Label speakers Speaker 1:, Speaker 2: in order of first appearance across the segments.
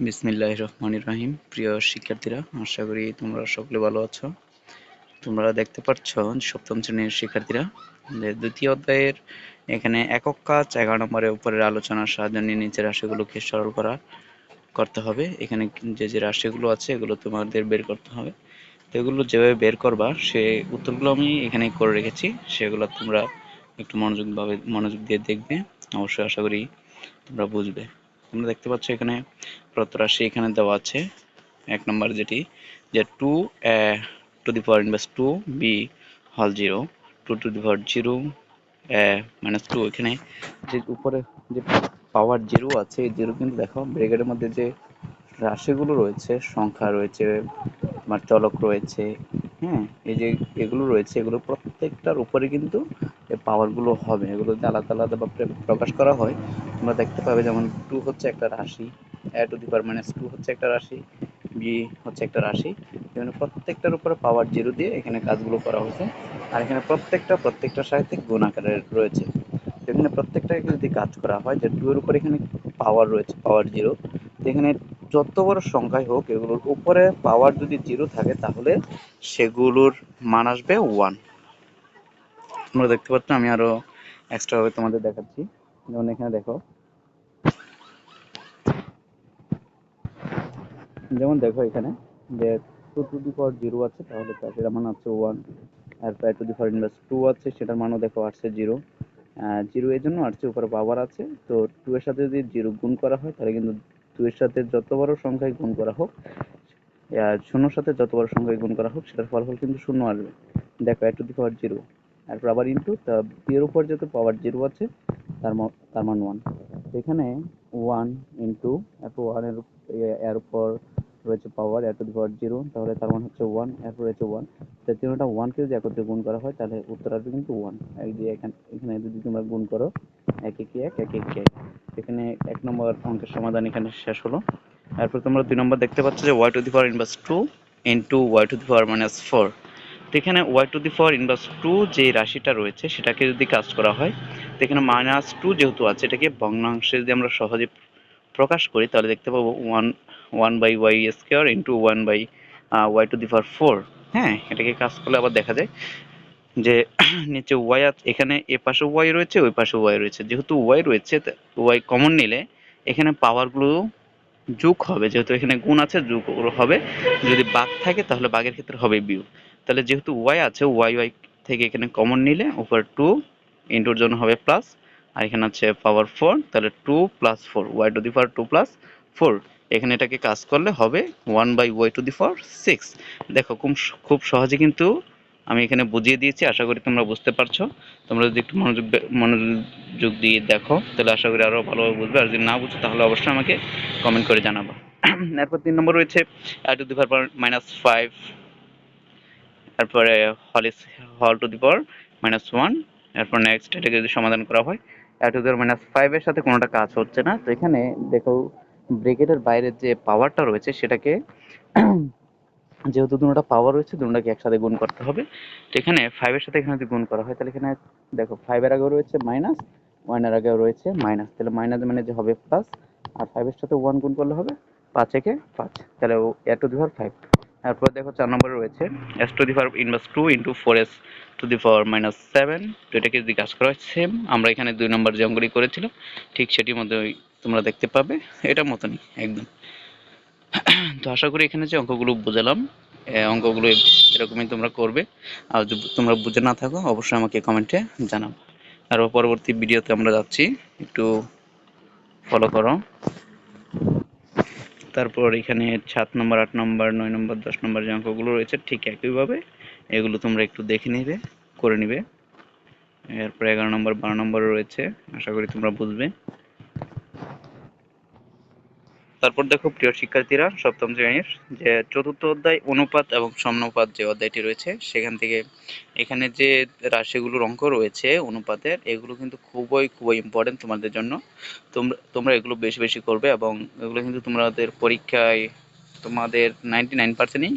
Speaker 1: বিসমিল্লাহ রহমানির রহিম। প্রিয় শিক্ষার্থীরা, আশা করি তোমরা সকলে ভালো আছো। তোমরা দেখতে পাচ্ছ সপ্তম শ্রেণির শিক্ষার্থীরা দ্বিতীয় অধ্যায়ের এখানে একক কাজ, এগারো নম্বরের উপরের আলোচনার সাহায্য নিয়ে নিচের রাশিগুলোকে সরল করা করতে হবে। এখানে যে যে রাশিগুলো আছে, এগুলো তোমাদের বের করতে হবে। তো এগুলো যেভাবে বের করবা, সে উত্তরগুলো আমি এখানে করে রেখেছি। সেগুলো তোমরা একটু মনোযোগভাবে মনোযোগ দিয়ে দেখবে। অবশ্যই আশা করি তোমরা বুঝবে। তোমরা দেখতে পাচ্ছ এখানে প্রদত্ত রাশি এখানে দেওয়া আছে। এক নম্বর যেটি, যে two a to the power inverse two b হল zero two to the power zero a minus two এখানে যে উপরে যে পাওয়ার জিরো আছে, এই জিরো কিন্তু দেখো ব্রেকেটের মধ্যে যে রাশিগুলো রয়েছে, সংখ্যা রয়েছে তোমার চলক রয়েছে হ্যাঁ এই যে এগুলো রয়েছে, এগুলো প্রত্যেকটার উপরে কিন্তু পাওয়ারগুলো হবে। এগুলো আলাদা আলাদা প্রকাশ করা হয়। তোমরা দেখতে পাবে যেমন টু হচ্ছে একটা রাশি a to the power minus two হচ্ছে একটা রাশি বি হচ্ছে একটা রাশি। এখানে প্রত্যেকটার উপরে পাওয়ার জিরো দিয়ে এখানে কাজগুলো করা হয়েছে। আর এখানে প্রত্যেকটা প্রত্যেকটার সাথে গুণ আকারে রয়েছে। এখানে প্রত্যেকটাকে যদি কাজ করা হয়, যে টু এর উপরে এখানে পাওয়ার রয়েছে পাওয়ার জিরো এখানে যত বড় সংখ্যাই হোক, এগুলোর উপরে পাওয়ার যদি জিরো থাকে, তাহলে সেগুলোর মান আসবে ওয়ান তোমরা দেখতে পাচ্ছ, আমি আরও এক্সট্রা ভাবে তোমাদের দেখাচ্ছি। যেমন এখানে দেখো যেমন দেখো এখানে যে two to the power zero আছে, তাহলে তার মান হচ্ছে one R two the power inverse two আছে, সেটার মানও দেখো আসছে জিরো জিরো এর জন্য আসছে উপরে পাওয়ার আছে, তো টু এর সাথে যদি জিরো গুণ করা হয়, তাহলে কিন্তু টু এর সাথে যত বড় সংখ্যায় গুণ করা হোক আর শূন্যর সাথে যত বড় সংখ্যায় গুণ করা হোক, সেটার ফলাফল কিন্তু শূন্য আসবে। দেখো টু দি পাওয়ার জিরো তারপর আবার ইন্টু তা এর উপর যত পাওয়ার জিরো আছে, তার তার মান ওয়ান এখানে ওয়ান ইন্টু এরপর ওয়ানের এর উপর রয়েছে পাওয়ার এর টু দি পাওয়ার জিরো তাহলে তার মান হচ্ছে ওয়ান এরপর রয়েছে ওয়ান তো তিনটা ওয়ানকে যদি একত্রে গুণ করা হয়, তাহলে উত্তর আসবে কিন্তু ওয়ান এই যে এখানে এখানে যদি তোমরা গুণ করো, এক, একে, এক এক, একে, এক। এখানে এক নম্বর অঙ্কের সমাধান এখানে শেষ হলো। এরপর তোমরা দুই নম্বর দেখতে পাচ্ছ যে y to the power inverse two into y to the power minus four তো এখানে y to the power inverse two যে রাশিটা রয়েছে, সেটাকে যদি কাজ করা হয়, তো এখানে মাইনাস টু যেহেতু আছে, এটাকে ভগ্নাংশে যদি আমরা সহজে প্রকাশ করি, তাহলে দেখতে পাবো one one by y square into one by y to the power four হ্যাঁ এটাকে কাজ করলে আবার দেখা যায় যে নিচে ওয়াই এখানে এ পাশে ওয়াই রয়েছে, ওই পাশে ওয়াই রয়েছে। যেহেতু ওয়াই রয়েছে ওয়াই কমন নিলে এখানে পাওয়ারগুলো যোগ হবে, যেহেতু এখানে গুণ আছে, যোগ হবে। যদি বাঘ থাকে, তাহলে বাঘের ক্ষেত্রে হবে বিউ তাহলে যেহেতু ওয়াই আছে ওয়াই ওয়াই থেকে এখানে কমন নিলে উপর টু ইন্টুর জন্য হবে প্লাস আর এখানে আছে পাওয়ার ফোর তাহলে two plus four y to the power two plus four এখানে এটাকে কাজ করলে হবে one by y to the power six দেখো, খুব খুব সহজে কিন্তু আমি এখানে বুঝিয়ে দিয়েছি, আশা করি তোমরা বুঝতে পারছ। তোমরা যদি একটু মনোযোগ মনোযোগ দিয়ে দেখো, তাহলে আশা করি আরও ভালোভাবে বুঝবে। আর যদি না বুঝো, তাহলে অবশ্যই আমাকে কমেন্ট করে জানাব। এরপর তিন নম্বর রয়েছে i to the power minus five তারপরে হল ইস হল to the power minus one এরপর নেক্সট এটাকে যদি সমাধান করা হয় এ টু দি মাইনাস ফাইভের সাথে কোনোটা কাজ হচ্ছে না। তো এখানে দেখো ব্রেকেটের বাইরের যে পাওয়ারটা রয়েছে সেটাকে যেহেতু দুটোটা পাওয়ার রয়েছে দুটোটাকে একসাথে গুণ করতে হবে। তো এখানে ফাইভের সাথে এখানে যদি গুণ করা হয়, তাহলে এখানে দেখো ফাইভের আগেও রয়েছে মাইনাস ওয়ানের আগেও রয়েছে মাইনাস তাহলে মাইনাস মানে যে হবে প্লাস আর ফাইভের সাথে ওয়ান গুণ করলে হবে পাঁচ একে পাঁচ। তাহলে এ টু দি পাওয়ার ফাইভ তারপর দেখো চার নম্বরে রয়েছে s to the power inverse two into four s to the power minus seven তো এটাকে যদি কাজ করা হয় সেম আমরা এখানে দুই নম্বর যে অঙ্কটি করেছিলাম, ঠিক সেটির মধ্যে তোমরা দেখতে পাবে এটার মতনই, একদম। তো আশা করি এখানে যে অঙ্কগুলো বোঝালাম অঙ্কগুলো এরকমই তোমরা করবে। আর যদি তোমরা বুঝে না থাকো, অবশ্যই আমাকে কমেন্টে জানাব। আর পরবর্তী ভিডিওতে আমরা যাচ্ছি, একটু ফলো করো। তারপর এখানে সাত নম্বর, আট নম্বর, নয় নম্বর, দশ নম্বর যে অঙ্কগুলো রয়েছে, ঠিক একইভাবে এগুলো তোমরা একটু দেখে নিবে, করে নিবে। এরপর এগারো নম্বর, বারো নম্বর রয়েছে, আশা করি তোমরা বুঝবে। তারপর দেখো প্রিয় শিক্ষার্থীরা, সপ্তম শ্রেণির যে চতুর্থ অধ্যায়, অনুপাত এবং সমনুপাত যে অধ্যায়টি রয়েছে, সেখান থেকে এখানে যে রাশিগুলোর অঙ্ক রয়েছে অনুপাতের, এগুলো কিন্তু খুবই খুবই ইম্পর্টেন্ট তোমাদের জন্য। তোমরা তোমরা এগুলো বেশি বেশি করবে এবং এগুলো কিন্তু তোমাদের পরীক্ষায় তোমাদের নাইনটি নাইন পার্সেন্টই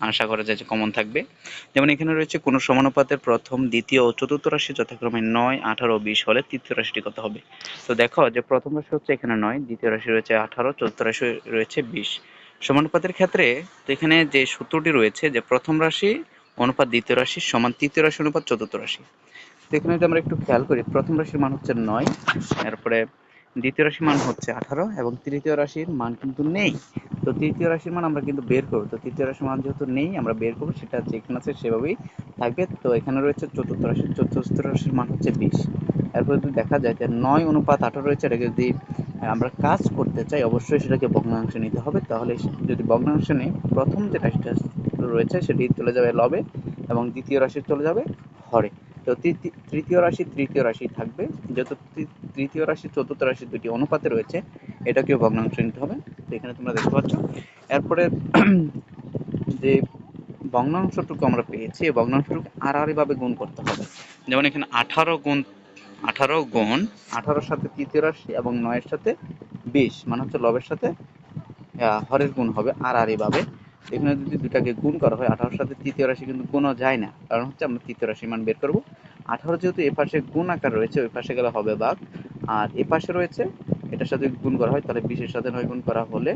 Speaker 1: আশা করা যায় যে কমন থাকবে। যেমন এখানে রয়েছে, কোনো সমানুপাতের প্রথম, দ্বিতীয় ও চতুর্থ রাশি যথাক্রমে নয়, আঠারো, বিশ হলে তৃতীয় রাশিটি কত হবে? তো দেখো যে প্রথম রাশি হচ্ছে এখানে নয়, দ্বিতীয় রাশি রয়েছে আঠারো, চতুর্থ রাশি রয়েছে বিশ। সমানুপাতের ক্ষেত্রে তো এখানে যে সূত্রটি রয়েছে যে প্রথম রাশি অনুপাত দ্বিতীয় রাশি সমান তৃতীয় রাশি অনুপাত চতুর্থ রাশি। তো এখানে যদি আমরা একটু খেয়াল করি, প্রথম রাশির মান হচ্ছে নয়, এরপরে দ্বিতীয় রাশির মান হচ্ছে আঠারো এবং তৃতীয় রাশির মান কিন্তু নেই। তো তৃতীয় রাশির মান আমরা কিন্তু বের করব। তো তৃতীয় রাশির মান যেহেতু নেই, আমরা বের করব, সেটা যেখানে আছে সেভাবেই থাকবে। তো এখানে রয়েছে চতুর্থ রাশি, চতুর্থ রাশির মান হচ্ছে বিশ। এরপর যদি দেখা যায় যে নয় অনুপাত আঠারো রয়েছে, এটাকে যদি আমরা কাজ করতে চাই, অবশ্যই সেটাকে ভগ্নাংশে নিতে হবে। তাহলে যদি ভগ্নাংশে নেই, প্রথম যে রাশিটা রয়েছে, সেটি চলে যাবে লবে এবং দ্বিতীয় রাশি চলে যাবে হরে। তো তৃতীয়- রাশি, তৃতীয় রাশি থাকবে। যেহেতু তৃতীয় রাশি, চতুর্থ রাশি দুটি অনুপাতে রয়েছে। এটাকেও ভগ্নাংশ নিতে হবে। তো এখানে তোমরা দেখতে পাচ্ছ, এরপরে যে ভগ্নাংশটুকু আমরা পেয়েছি, এই ভগ্নাংশটুকু আড়াআড়ি ভাবে গুণ করতে হবে। যেমন এখানে আঠারো গুণ আঠারো গুণ, আঠারোর সাথে তৃতীয় রাশি এবং নয়ের সাথে বিশ মানে হচ্ছে লবের সাথে হরের গুণ হবে আড়াআড়ি ভাবে এখানে যদি দুটাকে গুণ করা হয়, আঠারোর সাথে তৃতীয় রাশি কিন্তু গুণও যায় না। কারণ হচ্ছে আমরা তৃতীয় রাশির মান বের করব। আঠারো যেহেতু এ পাশে গুণ আকার রয়েছে, ওই পাশে গেলে হবে ভাগ আর এ পাশে রয়েছে, এটার সাথে গুণ করা হয়, তাহলে বিশের সাথে নয় গুণ করা হলে,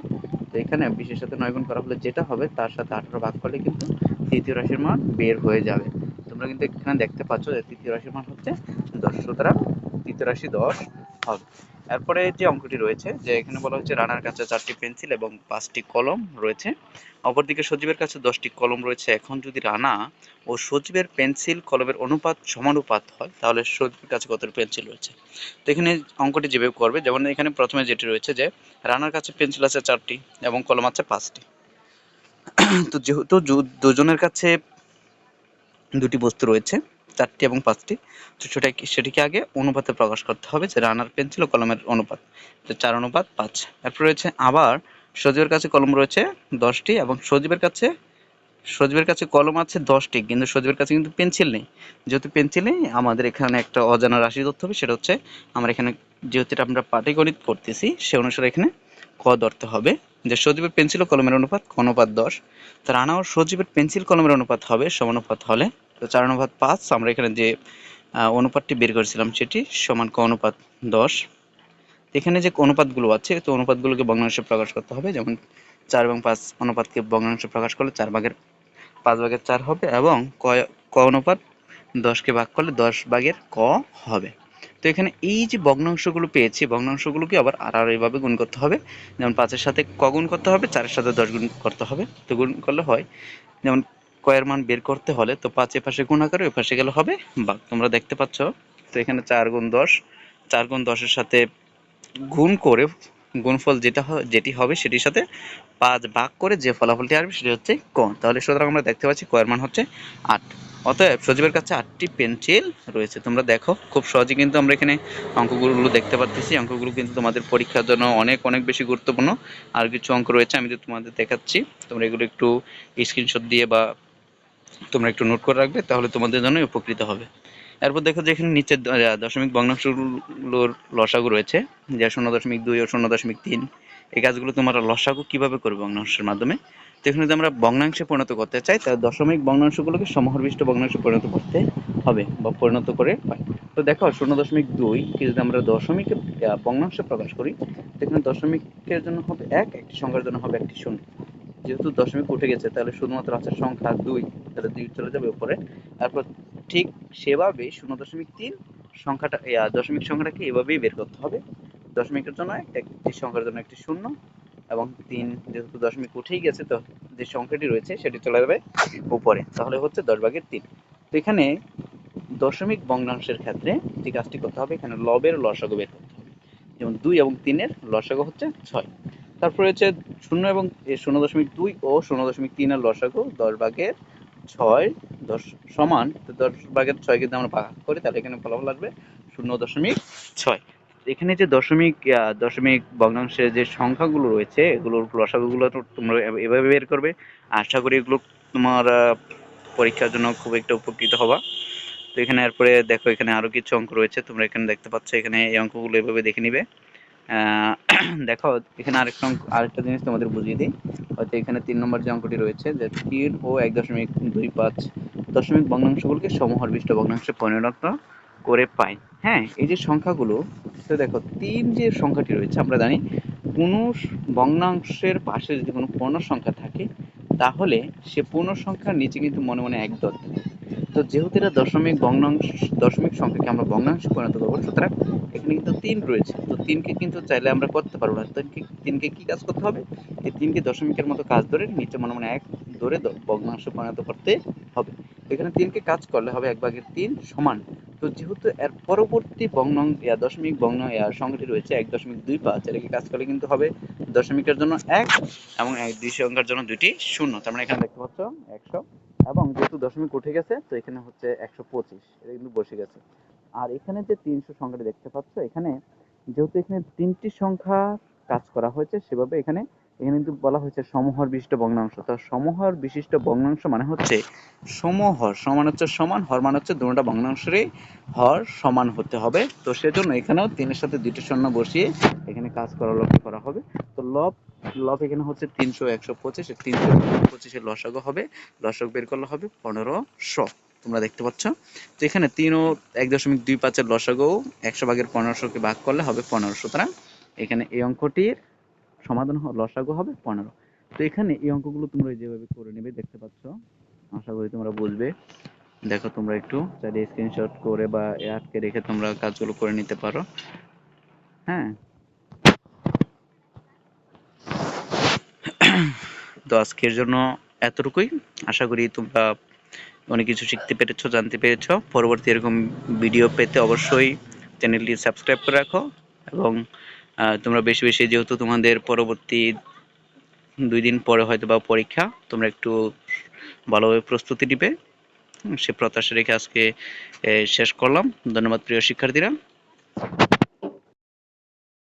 Speaker 1: তো এখানে বিশের সাথে নয় গুণ করা হলে যেটা হবে, তার সাথে আঠারো ভাগ করলে কিন্তু তৃতীয় রাশির মান বের হয়ে যাবে। তোমরা কিন্তু এখানে দেখতে পাচ্ছ যে তৃতীয় রাশির মান হচ্ছে দশ, সুতরাং তৃতীয় রাশি দশ হবে। এরপরে যে অঙ্কটি রয়েছে, যে এখানে বলা হচ্ছে রানার কাছে চারটি পেন্সিল এবং পাঁচটি কলম রয়েছে। অপরদিকে সজীবের কাছে দশটি কলম রয়েছে। এখন যদি রানা ও সজীবের পেন্সিল কলমের অনুপাত সমানুপাত হয়, তাহলে সজীবের কাছে কত পেন্সিল রয়েছে? তো এখানে অঙ্কটি যেভাবে করবে, যেমন এখানে প্রথমে যেটি রয়েছে যে, রানার কাছে পেন্সিল আছে চারটি এবং কলম আছে পাঁচটি। তো যেহেতু দুজনের কাছে দুটি বস্তু রয়েছে চারটি এবং পাঁচটি। তো সেটা সেটিকে আগে অনুপাতে প্রকাশ করতে হবে, যে রানার পেন্সিল ও কলমের অনুপাত। চার অনুপাত, পাঁচ। এরপর রয়েছে আবার সজীবের কাছে কলম রয়েছে দশটি এবং সজীবের কাছে সজীবের কাছে কলম আছে দশটি, কিন্তু সজীবের কাছে কিন্তু পেন্সিল নেই। যেহেতু পেন্সিল নেই, আমাদের এখানে একটা অজানা রাশি ধরতে হবে, সেটা হচ্ছে আমরা এখানে যেহেতু আমরা পাটিগণিত করতেছি, সে অনুসারে এখানে ক ধরতে হবে। যে সজীবের পেন্সিল ও কলমের অনুপাত অনুপাত দশ। তো রানা ও সজীবের পেন্সিল কলমের অনুপাত হবে, সমানুপাত হলে তো চার অনুপাত পাঁচ, আমরা এখানে যে অনুপাতটি বের করেছিলাম সেটি সমান ক অনুপাত দশ। এখানে যে অনুপাতগুলো আছে, তো অনুপাতগুলোকে ভগ্নাংশে প্রকাশ করতে হবে, যেমন চার এবং পাঁচ অনুপাতকে ভগ্নাংশে প্রকাশ করলে চার ভাগের পাঁচ ভাগের চার হবে এবং ক ক অনুপাত দশকে ভাগ করলে দশ ভাগের ক হবে। তো এখানে এই যে ভগ্নাংশগুলো পেয়েছি ভগ্নাংশগুলোকে আবার আর আর এইভাবে গুণ করতে হবে। যেমন পাঁচের সাথে ক গুণ করতে হবে, চারের সাথে দশ গুণ করতে হবে। তো গুণ করলে হয়। যেমন কয়ের মান বের করতে হলে তো পাঁচ পাশে গুণ আকারে ওই পাশে গেলে হবে। বা তোমরা দেখতে পাচ্ছ। তো এখানে চার গুণ দশ। চার গুণ দশের সাথে গুণ করে গুণফল যেটা যেটি হবে সেটির সাথে পাঁচ ভাগ করে যে ফলাফলটি আসবে সেটি হচ্ছে ক তাহলে সুতরাং আমরা দেখতে পাচ্ছি কয়ের মান হচ্ছে আট। অতএব সজীবের কাছে আটটি পেন্সিল রয়েছে। তোমরা দেখো, খুব সহজে কিন্তু আমরা এখানে অঙ্কগুলো দেখতে পারতেছি। অঙ্কগুলো কিন্তু তোমাদের পরীক্ষার জন্য অনেক অনেক বেশি গুরুত্বপূর্ণ। আর কিছু অঙ্ক রয়েছে, আমি তো তোমাদের দেখাচ্ছি। তোমরা এগুলো একটু স্ক্রিনশট দিয়ে বা তোমরা একটু নোট করে রাখবে তাহলে তোমাদের জন্য উপকৃত হবে। এরপর দেখো যে এখানে নিচের দশমিক ভগ্নাংশগুলোর লসাগু রয়েছে যে শূন্য দশমিক দুই ও শূন্য দশমিক তিন এই কাজগুলো তোমরা লসাগু কীভাবে করবে ভগ্নাংশের মাধ্যমে? তো এখানে যদি আমরা ভগ্নাংশে পরিণত করতে চাই তাহলে দশমিক ভগ্নাংশগুলোকে সমহরবিষ্ট ভগ্নাংশে পরিণত করতে হবে বা পরিণত করে তো দেখো শূন্য দশমিক দুই কে যদি আমরা দশমিকের আহ, ভগ্নাংশে প্রকাশ করি তো এখানে দশমিকের জন্য হবে এক একটি সংখ্যার জন্য হবে একটি শূন্য। যেহেতু দশমিক উঠে গেছে, তাহলে শুধুমাত্র আছে সংখ্যা দুই, তাহলে দুই চলে যাবে উপরে। তারপর ঠিক সেভাবে শূন্য দশমিক তিন, সংখ্যাটা দশমিক সংখ্যাটাকে এভাবেই বের করতে হবে। দশমিকের জন্য এক- একটি সংখ্যার জন্য একটি শূন্য এবং তিন, যেহেতু দশমিক উঠেই গেছে, তো যে সংখ্যাটি রয়েছে সেটি চলে যাবে উপরে। তাহলে হচ্ছে দশ ভাগের তিন। তো এখানে দশমিক ভগ্নাংশের ক্ষেত্রে যে কাজটি করতে হবে, এখানে লবের লসাগু বের করতে হবে। যেমন দুই এবং তিনের লসাগু হচ্ছে ছয়। তারপরে হচ্ছে শূন্য এবং শূন্য দশমিক দুই ও শূন্য দশমিক তিনের লসাগু দশ ভাগের ছয় দশ সমান দশ ভাগের ছয় যদি আমরা ভাগ করি, তাহলে এখানে ফলাফল আসবে শূন্য দশমিক ছয়। এখানে যে দশমিক দশমিক ভগ্নাংশের যে সংখ্যাগুলো রয়েছে, এগুলোর লসাগুগুলো তোমরা এভাবে বের করবে। আশা করি এগুলো তোমার পরীক্ষার জন্য খুব একটা উপকৃত হবা। তো এখানে এরপরে দেখো এখানে আরও কিছু অঙ্ক রয়েছে, তোমরা এখানে দেখতে পাচ্ছ, এখানে এই অঙ্কগুলো এভাবে দেখে নিবে। দেখো, এখানে আরেকটা আরেকটা জিনিস তোমাদের বুঝিয়ে দিই। হয়তো এখানে তিন নম্বর যে অঙ্কটি রয়েছে, যে তিন ও এক দশমিক দুই পাঁচ দশমিক ভগ্নাংশগুলোকে সমহরবিষ্ট ভগ্নাংশে পরিণত করে পাই। হ্যাঁ এই যে সংখ্যাগুলো, তো দেখো, তিন যে সংখ্যাটি রয়েছে, আমরা জানি কোনো ভগ্নাংশের পাশে যদি কোনো পূর্ণ সংখ্যা থাকে, তাহলে সে পূর্ণ সংখ্যার নিচে কিন্তু মনে মনে এক থাকে। তো যেহেতু এটা দশমিক ভগ্নাংশ, দশমিক সংখ্যাকে আমরা ভগ্নাংশে পরিণত করব, সুতরাং এখানে কিন্তু তিন রয়েছে। তো তিনকে কিন্তু চাইলে আমরা করতে পারব না। তিনকে তিনকে কি কাজ করতে হবে? এই তিনকে দশমিকের মতো কাজ ধরে নিচে মনে মনে এক ধরে ভগ্নাংশে পরিণত করতে হবে। এখানে তিনকে কাজ করলে হবে এক ভাগের তিন সমান। তো যেহেতু এর পরবর্তী ইয়া দশমিক ইয়া সংখ্যাটি রয়েছে এক দশমিক দুই পাঁচ, এটাকে কাজ করলে কিন্তু হবে দশমিকের জন্য এক এবং এক দুই সংখ্যার জন্য দুইটি শূন্য। তার মানে এখানে দেখতে পাচ্ছ, একশো এবং যেহেতু দশমিক উঠে গেছে, তো এখানে হচ্ছে একশো পঁচিশ, এটা কিন্তু বসে গেছে। আর এখানে যে তিনশো সংখ্যাটি দেখতে পাচ্ছ, এখানে যেহেতু এখানে তিনটি সংখ্যা কাজ করা হয়েছে, সেভাবে এখানে এখানে কিন্তু বলা হয়েছে সমহর বিশিষ্ট ভগ্নাংশ। তো সমহর বিশিষ্ট ভগ্নাংশ মানে হচ্ছে সমহর, সমান হচ্ছে সমান, হর মানে হচ্ছে দুটোটা ভগ্নাংশেরই হর সমান হতে হবে। তো সেজন্য এখানেও তিনের সাথে দুইটি শূন্য বসিয়ে এখানে কাজ করা, লক্ষ্য করা হবে। তো লব লব এখানে হচ্ছে তিনশো, একশো পঁচিশ তিনশো পঁচিশের লসাগু হবে। লসক বের করলে হবে পনেরোশো। তোমরা দেখতে পাচ্ছ? তো এখানে তিন ও এক দশমিক দুই পাঁচের লসাগু, একশো ভাগের পনেরোশোকে ভাগ করলে হবে পনেরো সুতরাং এখানে এই অঙ্কটির সমাধান লসাগু হবে পনেরো। তো এখানে এই অঙ্কগুলো তোমরা যেভাবে করে নেবে, দেখতে পাচ্ছ? আশা করি তোমরা বুঝবে। দেখো তোমরা একটু চাইলে স্ক্রিনশট করে বা আটকে রেখে তোমরা কাজগুলো করে নিতে পারো। হ্যাঁ? তো আজকের জন্য এতটুকুই। আশা করি তোমরা অনেক কিছু শিখতে পেরেছ, জানতে পেরেছ। পরবর্তী এরকম ভিডিও পেতে অবশ্যই চ্যানেলটি সাবস্ক্রাইব করে রাখো এবং তোমরা বেশি বেশি যেহেতু তোমাদের পরবর্তী দুই দিন পরে হয়তো বা পরীক্ষা, তোমরা একটু ভালোভাবে প্রস্তুতি নিবে। সে প্রত্যাশা রেখে আজকে শেষ করলাম। ধন্যবাদ প্রিয় শিক্ষার্থীরা।